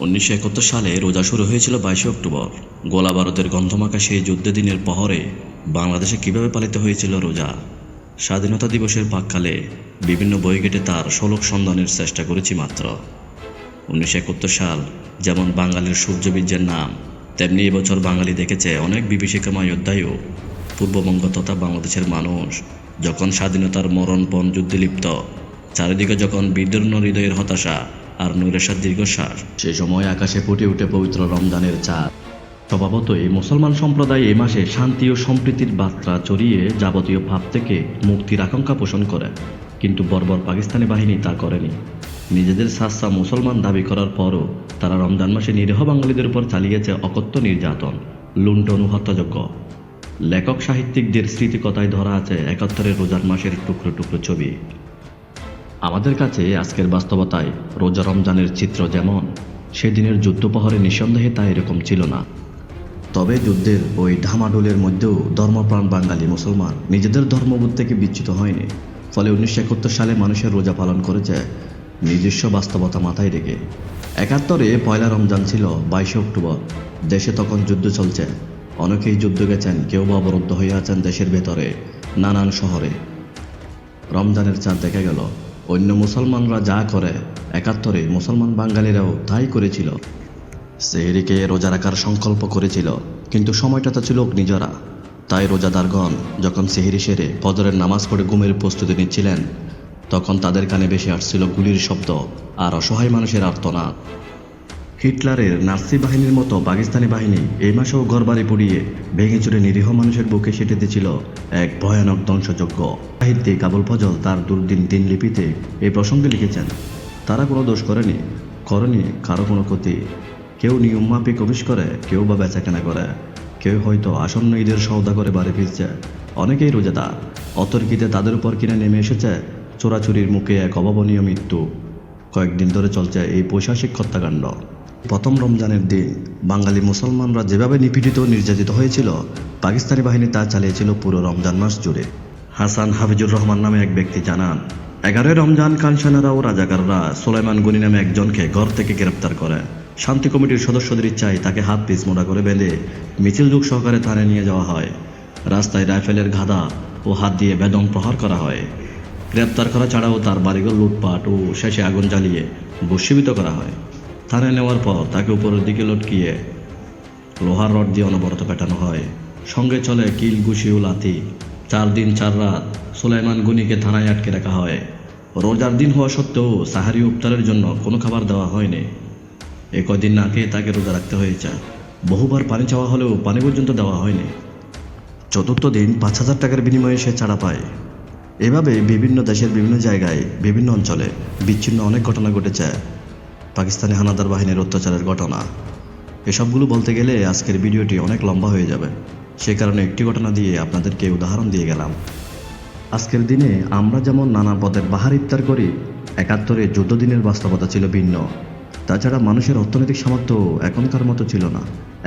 উনিশশো একাত্তর সালে রোজা শুরু হয়েছিল বাইশে অক্টোবর। গোলা বারুদের গন্ধমাখা সেই যুদ্ধ দিনের পহরে বাংলাদেশে কীভাবে পালিত হয়েছিল রোজা? স্বাধীনতা দিবসের পাককালে বিভিন্ন বই ঘেটে তার শোলক সন্ধানের চেষ্টা করেছি মাত্র। উনিশশো একাত্তর সাল যেমন বাঙালির সূর্যবীর্যের নাম, তেমনি এবছর বাঙালি দেখেছে অনেক বিভীষিকাময় অধ্যায়ও। পূর্ববঙ্গ তথা বাংলাদেশের মানুষ যখন স্বাধীনতার মরণপণ যুদ্ধে লিপ্ত, চারিদিকে যখন বিদীর্ণ হৃদয়ের হতাশা আর নৈরাশার দীর্ঘশ্বাস। সে সময় আকাশে ফুটে উঠে পবিত্র রমজানের চাঁদ। স্বভাবতই মুসলমান সম্প্রদায় এ মাসে শান্তি ও সম্প্রীতির বার্তা চড়িয়ে যাবতীয় ভাব থেকে মুক্তির আকাঙ্ক্ষা পোষণ করে। কিন্তু বর্বর পাকিস্তানি বাহিনী তা করেনি। নিজেদের সাসা মুসলমান দাবি করার পরও তারা রমজান মাসে নিরীহ বাঙালিদের উপর চালিয়েছে অকথ্য নির্যাতন, লুণ্ঠন ও হত্যাযজ্ঞ। লেখক সাহিত্যিকদের স্মৃতিকথায় ধরা আছে একাত্তরের রোজার মাসের টুকরো টুকরো ছবি। আমাদের কাছে আজকের বাস্তবতায় রোজা রমজানের চিত্র যেমন, সেদিনের যুদ্ধপহরে নিঃসন্দেহে তা এরকম ছিল না। তবে যুদ্ধের ওই ঢামাডোলের মধ্যেও ধর্মপ্রাণ বাঙালি মুসলমান নিজেদের ধর্মবোধ থেকে বিচ্যুত হয়নি। ফলে উনিশশো একাত্তর সালে মানুষের রোজা পালন করেছে নিজস্ব বাস্তবতা মাথায় রেখে। একাত্তরে পয়লা রমজান ছিল বাইশে অক্টোবর, দেশে তখন যুদ্ধ চলছে। অনেকেই যুদ্ধ গেছেন, কেউ বা অবরুদ্ধ হয়ে আছেন দেশের ভেতরে, নানান শহরে। রমজানের চাঁদ দেখা গেল। অন্য মুসলমানরা যা করে, একাত্তরে মুসলমান বাঙালিরাও তাই করেছিল। সেহরিকে রোজা রাখার সংকল্প করেছিল, কিন্তু সময়টা তো ছিল অগ্নিজরা তাই রোজাদারগণ যখন সেহেরি সেরে ফজরের নামাজ পড়ে ঘুমের প্রস্তুতি নিচ্ছিলেন, তখন তাদের কানে বেশি আসছিল গুলির শব্দ আর অসহায় মানুষের আর্তনাদ। হিটলারের নার্সি বাহিনীর মতো পাকিস্তানি বাহিনী এই মাসেও ঘরবাড়ি পুড়িয়ে ভেঙে চুরে নিরীহ মানুষের বুকে সেটে দিয়েছিল এক ভয়ানক ধ্বংসযজ্ঞ। সাহিত্যিক আবুল ফজল তার দুর্দিন দিন লিপিতে এই প্রসঙ্গে লিখেছেন, তারা কোনো দোষ করেনি করেনি কারও কোনো ক্ষতি। কেউ নিয়ম মাফিক অফিস করে, কেউ বা বেচা কেনা করে। কেউ হয়তো আসন্ন ঈদের সৌদা করে বাড়ি ফিরছে। অনেকেই রোজাদার। অতর্কিতে তাদের উপর কিনে নেমে এসেছে চোরাচুরির মুখে এক অভাবনীয় মৃত্যু। কয়েকদিন ধরে চলছে এই পৈশাসিক হত্যাকাণ্ড। প্রথম রমজানের দিন বাঙালি মুসলমানরা যেভাবে নিপীড়িত নির্যাতিত হয়েছিল, পাকিস্তানি বাহিনী তা চালিয়েছিল পুরো রমজান মাস জুড়ে। হাসান হাফিজুর রহমান নামে এক ব্যক্তি জানান, এগারোই রমজান কানসানারা ও রাজাকাররা সোলাইমান গনি নামে একজনকে ঘর থেকে গ্রেপ্তার করে। শান্তি কমিটির সদস্যদের ইচ্ছায় তাকে হাত পিস মোড়া করে বেঁধে মিছিল যুগ সহকারে থানায় নিয়ে যাওয়া হয়। রাস্তায় রাইফেলের গাদা ও হাত দিয়ে বেদম প্রহার করা হয়। গ্রেপ্তার করা ছাড়াও তার বাড়িঘর লুটপাট ও শেষে আগুন জ্বালিয়ে ভস্মীভূত করা হয়। থানায় নেওয়ার পর তাকে উপরের দিকে লটকিয়ে লোহার রড দিয়ে অনবরত পেটানো হয়। সঙ্গে চলে কিল ঘুষি ও লাথি। চার দিন, চার রাত সুলাইমান গুনিকে থানায় আটকে রাখা হয়। রোজার দিন হওয়া সত্ত্বেও সাহারি উফতারের জন্য কোনো খাবার দেওয়া হয়নি। এ কদিন না খেয়ে তাকে রোজা রাখতে হয়েছে। বহুবার পানি চাওয়া হলেও পানি পর্যন্ত দেওয়া হয়নি। চতুর্থ দিন পাঁচ হাজার টাকার বিনিময়ে সে ছাড়া পায়। এভাবে বিভিন্ন দেশের বিভিন্ন জায়গায়, বিভিন্ন অঞ্চলে বিচ্ছিন্ন অনেক ঘটনা ঘটেছে। পাকিস্তানি হানাদার বাহিনীর অত্যাচারের ঘটনা। এসবগুলো বলতে গেলে আজকের ভিডিওটি অনেক লম্বা হয়ে যাবে। সে কারণে একটি ঘটনা দিয়ে আপনাদেরকে উদাহরণ দিয়ে গেলাম। আজকের দিনে আমরা যেমন নানা পদের বাহার ইফতার করি, একাত্তরে যুদ্ধ দিনের বাস্তবতা ছিল ভিন্ন। তাছাড়া মানুষের অর্থনৈতিক সামর্থ্য এখনকার মতো ছিল না।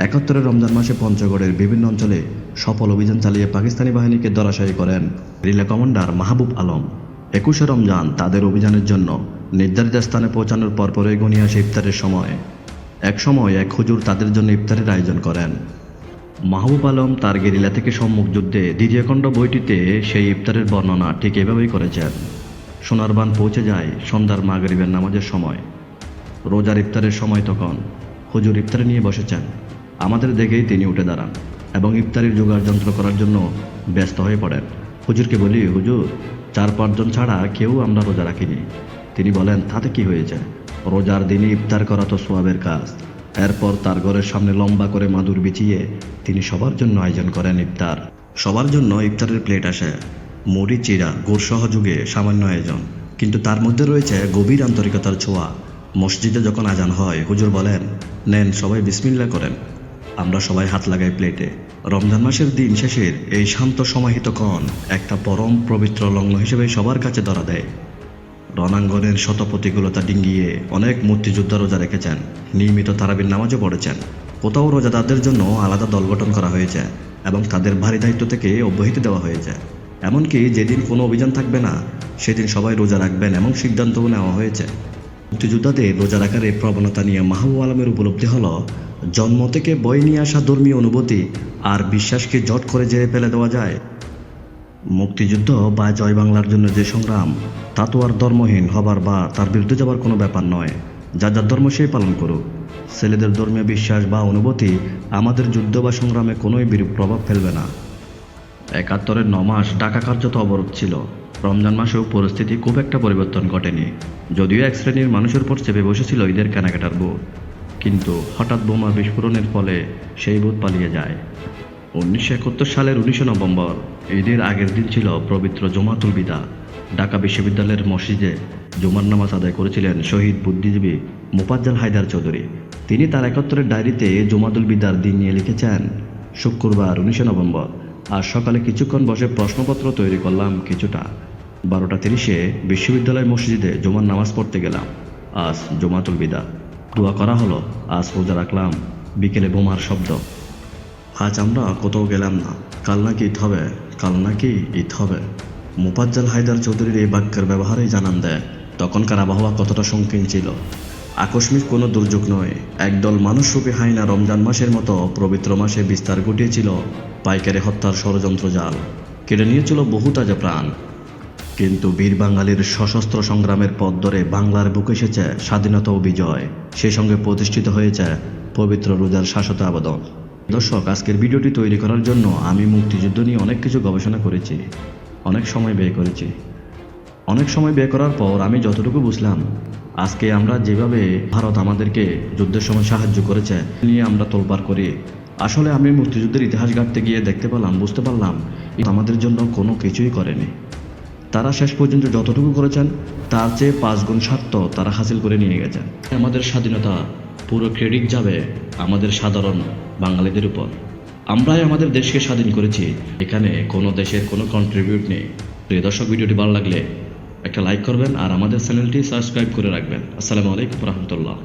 একাত্তরের রমজান মাসে পঞ্চগড়ের বিভিন্ন অঞ্চলে সফল অভিযান চালিয়ে পাকিস্তানি বাহিনীকে ধরাশায়ী করেন রিলে কমান্ডার মাহবুব আলম। একুশে রমজান তাদের অভিযানের জন্য নির্ধারিত স্থানে পৌঁছানোর পরপরই গনিয়ে আসে ইফতারের সময়। এক সময় এক হুজুর তাদের জন্য ইফতারের আয়োজন করেন। মাহবুব আলম তার গেরিলা থেকে সম্মুখ যুদ্ধে দ্বিতীয় খণ্ড বইটিতে সেই ইফতারের বর্ণনা ঠিক এভাবেই করেছেন। সোনারবান পৌঁছে যায় সন্ধ্যার মাগরিবের নামাজের সময়। রোজার ইফতারের সময় তখন হুজুর ইফতারে নিয়ে বসেছেন। আমাদের দেখেই তিনি উঠে দাঁড়ান এবং ইফতারির জোগাড় যন্ত্র করার জন্য ব্যস্ত হয়ে পড়েন। হুজুরকে বলি, হুজুর চার পাঁচজন ছাড়া কেউ আমরা রোজা রাখিনি। তিনি বলেন, তাতে কি হয়েছে? রোজার দিনে ইফতার করা তো সোয়াবের কাজ। এরপর তার ঘরের সামনে লম্বা করে মাদুর বিছিয়ে তিনি সবার জন্য আয়োজন করেন ইফতার। সবার জন্য ইফতারের প্লেট আসে। মুড়ি চিরা গুড় সহযোগে সামান্য আয়োজন। কিন্তু তার মধ্যে রয়েছে গভীর আন্তরিকতার ছোঁয়া। মসজিদে যখন আজান হয়, হুজুর বলেন, নেন, সবাই বিসমিল্লা করেন। আমরা সবাই হাত লাগাই প্লেটে। রমজান মাসের দিন শেষের এই শান্ত সমাহিত ক্ষণ একটা পরম পবিত্র লগ্ন হিসেবে সবার কাছে ধরা দেয়। রণাঙ্গনের শত প্রতিকূলতা ডিঙ্গিয়ে অনেক মুক্তিযোদ্ধা রোজা রেখেছেন, নিয়মিত তারাবির নামাজও পড়েছেন। কোথাও রোজাদারদের জন্য আলাদা দল গঠন করা হয়েছে এবং তাদের ভারী দায়িত্ব থেকে অব্যাহতি দেওয়া হয়েছে। এমনকি যেদিন কোনো অভিযান থাকবে না, সেদিন সবাই রোজা রাখবেন এমন সিদ্ধান্তও নেওয়া হয়েছে। মুক্তিযোদ্ধাদের রোজা রাখার এই প্রবণতা নিয়ে মাহবুব আলমের উপলব্ধি হল, জন্ম থেকে বই নিয়ে আসা ধর্মীয় অনুভূতি আর বিশ্বাসকে জট করে জেরে ফেলে দেওয়া যায়। মুক্তিযুদ্ধ বা জয় বাংলার জন্য যে সংগ্রাম, তা তো আর ধর্মহীন হবার বা তার বিরুদ্ধে যাবার কোনো ব্যাপার নয়। যা যার ধর্ম সেই পালন করুক। ছেলেদের ধর্মীয় বিশ্বাস বা অনুভূতি আমাদের যুদ্ধ বা সংগ্রামে কোনোই বিরূপ প্রভাব ফেলবে না। একাত্তরের ন মাস ঢাকা কার্যত অবরোধ ছিল। রমজান মাসেও পরিস্থিতি খুব একটা পরিবর্তন ঘটেনি। যদিও এক শ্রেণির মানুষের উপর চেপে বসেছিল ঈদের কেনাকাটার বোধ কিন্তু হঠাৎ বোমা বিস্ফোরণের ফলে সেই বোধ পালিয়ে যায়। উনিশশো একাত্তর সালের উনিশে নভেম্বর, ঈদের আগের দিন ছিল পবিত্র জমাতুল বিদা। ঢাকা বিশ্ববিদ্যালয়ের মসজিদে জুমার নামাজ আদায় করেছিলেন শহীদ বুদ্ধিজীবী মোপাজ্জাল হায়দার চৌধুরী। তিনি তার একাত্তরের ডায়েরিতে জমাতুল বিদার দিন নিয়ে লিখেছেন, শুক্রবার, উনিশে নভেম্বর। আর সকালে কিছুক্ষণ বসে প্রশ্নপত্র তৈরি করলাম কিছুটা। বারোটা তিরিশে বিশ্ববিদ্যালয় মসজিদে জুমার নামাজ পড়তে গেলাম। আজ জমাতুল বিদা। দোয়া করা হলো, আজ রোজা রাখলাম। বিকেলে বোমার শব্দ। আজ আমরা কোথাও গেলাম না। কাল নাকি ঈদ হবে, কাল নাকি ঈদ হবে। মোপাজ্জাল হায়দার চৌধুরীর এই বাক্যের ব্যবহারেই জানান দেয়, তখনকার আবহাওয়া কতটা সংকীর্ণ ছিল। আকস্মিক কোনো দুর্যোগ নয়। একদল মানুষরূপী হাইনা রমজান মাসের মতো পবিত্র মাসে বিস্তার ঘটিয়েছিল পাইকারি হত্যার ষড়যন্ত্র জাল। কেড়ে নিয়েছিল বহু তাজা প্রাণ। কিন্তু বীর বাঙালির সশস্ত্র সংগ্রামের পথ ধরে বাংলার বুকে এসেছে স্বাধীনতা ও বিজয়। সেই সঙ্গে প্রতিষ্ঠিত হয়েছে পবিত্র রোজার শাশ্বত আবেদন। দর্শক, আজকের ভিডিওটি তৈরি করার জন্য আমি মুক্তিযুদ্ধ নিয়ে অনেক কিছু গবেষণা করেছি, অনেক সময় ব্যয় করেছি। অনেক সময় ব্যয় করার পর আমি যতটুকু বুঝলাম, আজকে আমরা যেভাবে ভারত আমাদেরকে যুদ্ধের সময় সাহায্য করেছে নিয়ে আমরা তোলপাড় করি। আসলে আমি মুক্তিযুদ্ধের ইতিহাস ঘাটতে গিয়ে দেখতে পেলাম, বুঝতে পারলাম আমাদের জন্য কোনো কিছুই করেনি। তারা শেষ পর্যন্ত যতটুকু করেছেন, তার চেয়ে পাঁচ গুণ স্বার্থ তারা হাসিল করে নিয়ে গেছেন। আমাদের স্বাধীনতা পুরো ক্রেডিট যাবে আমাদের সাধারণ বাঙালিদের উপর। আমরাই আমাদের দেশকে স্বাধীন করেছি। এখানে কোনো দেশের কোনো কন্ট্রিবিউট নেই। প্রিয় দর্শক, ভিডিওটি ভালো লাগলে একটা লাইক করবেন আর আমাদের চ্যানেলটি সাবস্ক্রাইব করে রাখবেন। আসসালামু আলাইকুম রহমতুল্লাহ।